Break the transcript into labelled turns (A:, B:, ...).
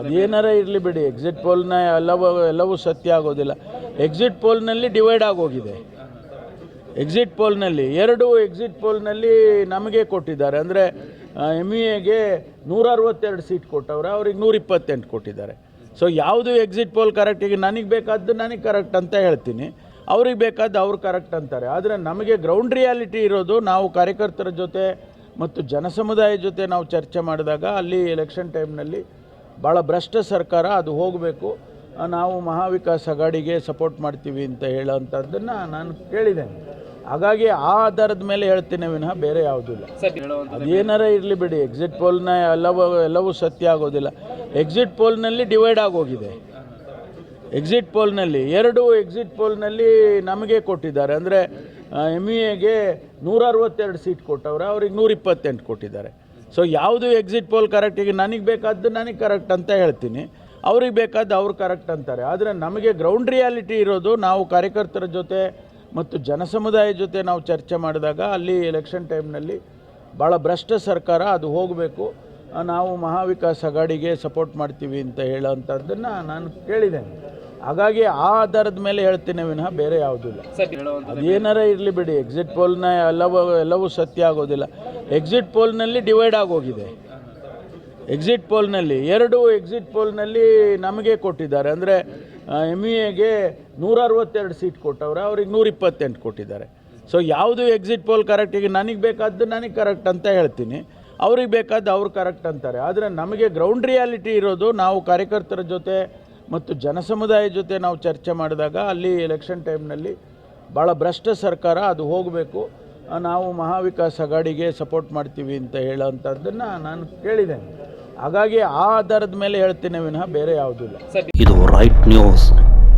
A: ಅದೇನಾರ ಇರಲಿ ಬಿಡಿ ಎಕ್ಸಿಟ್ ಪೋಲ್ನ ಎಲ್ಲವೂ ಎಲ್ಲವೂ ಸತ್ಯ ಆಗೋದಿಲ್ಲ. ಎಕ್ಸಿಟ್ ಪೋಲ್ನಲ್ಲಿ ಡಿವೈಡ್ ಆಗೋಗಿದೆ. ಎಕ್ಸಿಟ್ ಪೋಲ್ನಲ್ಲಿ ಎರಡು ಎಕ್ಸಿಟ್ ಪೋಲ್ನಲ್ಲಿ ನಮಗೆ ಕೊಟ್ಟಿದ್ದಾರೆ. ಅಂದರೆ ಎಂ ಎಗೆ ನೂರ ಅರವತ್ತೆರಡು ಸೀಟ್ ಕೊಟ್ಟವ್ರೆ, ಅವ್ರಿಗೆ ನೂರ ಇಪ್ಪತ್ತೆಂಟು ಕೊಟ್ಟಿದ್ದಾರೆ. ಸೊ ಯಾವುದು ಎಕ್ಸಿಟ್ ಪೋಲ್ ಈಗ ನನಗೆ ಬೇಕಾದ್ದು ನನಗೆ ಕರೆಕ್ಟ್ ಅಂತ ಹೇಳ್ತೀನಿ. ಅವ್ರಿಗೆ ಬೇಕಾದ್ದು ಅವ್ರು ಕರೆಕ್ಟ್ ಅಂತಾರೆ. ಆದರೆ, ನಮಗೆ ಗ್ರೌಂಡ್ ರಿಯಾಲಿಟಿ ಇರೋದು ನಾವು ಕಾರ್ಯಕರ್ತರ ಜೊತೆ ಮತ್ತು ಜನಸಮುದಾಯ ಜೊತೆ ನಾವು ಚರ್ಚೆ ಮಾಡಿದಾಗ ಅಲ್ಲಿ ಎಲೆಕ್ಷನ್ ಟೈಮ್ನಲ್ಲಿ ಭಾಳ ಭ್ರಷ್ಟ ಸರ್ಕಾರ ಅದು ಹೋಗಬೇಕು. ನಾವು ಮಹಾವಿಕಾಸ್ ಅಗಾಡಿಗೆ ಸಪೋರ್ಟ್ ಮಾಡ್ತೀವಿ ಅಂತ ಹೇಳೋವಂಥದ್ದನ್ನು ನಾನು ಕೇಳಿದ್ದೇನೆ. ಹಾಗಾಗಿ ಆ ಆಧಾರದ ಮೇಲೆ ಹೇಳ್ತೀನಿ ವಿನಃ ಬೇರೆ ಯಾವುದೂ ಇಲ್ಲ. ಏನಾರ ಇರಲಿ ಬಿಡಿ ಎಕ್ಸಿಟ್ ಪೋಲ್ನ ಎಲ್ಲವೂ ಎಲ್ಲವೂ ಸತ್ಯ ಆಗೋದಿಲ್ಲ. ಎಕ್ಸಿಟ್ ಪೋಲ್ನಲ್ಲಿ ಡಿವೈಡ್ ಆಗೋಗಿದೆ. ಎಕ್ಸಿಟ್ ಪೋಲ್ನಲ್ಲಿ ಎರಡು ಎಕ್ಸಿಟ್ ಪೋಲ್ನಲ್ಲಿ ನಮಗೆ ಕೊಟ್ಟಿದ್ದಾರೆ. ಅಂದರೆ ಎಂ ಇ ಎಗೆ ನೂರ ಅರವತ್ತೆರಡು ಸೀಟ್ ಕೊಟ್ಟವ್ರೆ ಅವ್ರಿಗೆ ನೂರಿಪ್ಪತ್ತೆಂಟು ಕೊಟ್ಟಿದ್ದಾರೆ. ಸೊ ಯಾವುದು ಎಕ್ಸಿಟ್ ಪೋಲ್ ಕರೆಕ್ಟ್ ಈಗ ನನಗೆ ಬೇಕಾದ್ದು ನನಗೆ ಕರೆಕ್ಟ್ ಅಂತ ಹೇಳ್ತೀನಿ. ಅವ್ರಿಗೆ ಬೇಕಾದ್ದು ಅವ್ರು ಕರೆಕ್ಟ್ ಅಂತಾರೆ. ಆದರೆ ನಮಗೆ ಗ್ರೌಂಡ್ ರಿಯಾಲಿಟಿ ಇರೋದು ನಾವು ಕಾರ್ಯಕರ್ತರ ಜೊತೆ ಮತ್ತು ಜನಸಮುದಾಯ ಜೊತೆ ನಾವು ಚರ್ಚೆ ಮಾಡಿದಾಗ ಅಲ್ಲಿ ಎಲೆಕ್ಷನ್ ಟೈಮ್ನಲ್ಲಿ ಭಾಳ ಭ್ರಷ್ಟ ಸರ್ಕಾರ ಅದು ಹೋಗಬೇಕು. ನಾವು ಮಹಾವಿಕಾಸ್ ಅಗಾಡಿಗೆ ಸಪೋರ್ಟ್ ಮಾಡ್ತೀವಿ ಅಂತ ಹೇಳೋವಂಥದ್ದನ್ನು ನಾನು ಕೇಳಿದ್ದೇನೆ. ಹಾಗಾಗಿ ಆ ಆಧಾರದ ಮೇಲೆ ಹೇಳ್ತೀನಿ ವಿನಃ ಬೇರೆ ಯಾವುದೂ ಇಲ್ಲ. ಅದೇನಾರ ಇರಲಿ ಬಿಡಿ ಎಕ್ಸಿಟ್ ಪೋಲ್ನ ಎಲ್ಲವೂ ಎಲ್ಲವೂ ಸತ್ಯ ಆಗೋದಿಲ್ಲ. ಎಕ್ಸಿಟ್ ಪೋಲ್ನಲ್ಲಿ ಡಿವೈಡ್ ಆಗೋಗಿದೆ. ಎಕ್ಸಿಟ್ ಪೋಲ್ನಲ್ಲಿ ಎರಡು ಎಕ್ಸಿಟ್ ಪೋಲ್ನಲ್ಲಿ ನಮಗೆ ಕೊಟ್ಟಿದ್ದಾರೆ. ಅಂದರೆ ಎಂ ಇ ಎಗೆ ನೂರ ಅರವತ್ತೆರಡು ಸೀಟ್ ಕೊಟ್ಟವ್ರೆ, ಅವ್ರಿಗೆ ನೂರ ಇಪ್ಪತ್ತೆಂಟು ಕೊಟ್ಟಿದ್ದಾರೆ. ಸೊ ಯಾವುದು ಎಕ್ಸಿಟ್ ಪೋಲ್ ಕರೆಕ್ಟ್ ಈಗ ನನಗೆ ಬೇಕಾದ್ದು ನನಗೆ ಕರೆಕ್ಟ್ ಅಂತ ಹೇಳ್ತೀನಿ. ಅವ್ರಿಗೆ ಬೇಕಾದ್ದು ಅವ್ರು ಕರೆಕ್ಟ್ ಅಂತಾರೆ. ಆದರೆ ನಮಗೆ ಗ್ರೌಂಡ್ ರಿಯಾಲಿಟಿ ಇರೋದು ನಾವು ಕಾರ್ಯಕರ್ತರ ಜೊತೆ ಮತ್ತು ಜನಸಮುದಾಯ ಜೊತೆ ನಾವು ಚರ್ಚೆ ಮಾಡಿದಾಗ ಅಲ್ಲಿ ಎಲೆಕ್ಷನ್ ಟೈಮ್ನಲ್ಲಿ ಭಾಳ ಭ್ರಷ್ಟ ಸರ್ಕಾರ ಅದು ಹೋಗಬೇಕು. ನಾವು ಮಹಾವಿಕಾಸ್ ಅಗಾಡಿಗೆ ಸಪೋರ್ಟ್ ಮಾಡ್ತೀವಿ ಅಂತ ಹೇಳೋವಂಥದ್ದನ್ನು ನಾನು ಕೇಳಿದ್ದೇನೆ. ಹಾಗಾಗಿ ಆ ಆಧಾರದ ಮೇಲೆ ಹೇಳ್ತೀನಿ ವಿನಃ ಬೇರೆ ಯಾವುದೂ ಇಲ್ಲ.
B: ಇದು ರೈಟ್ ನ್ಯೂಸ್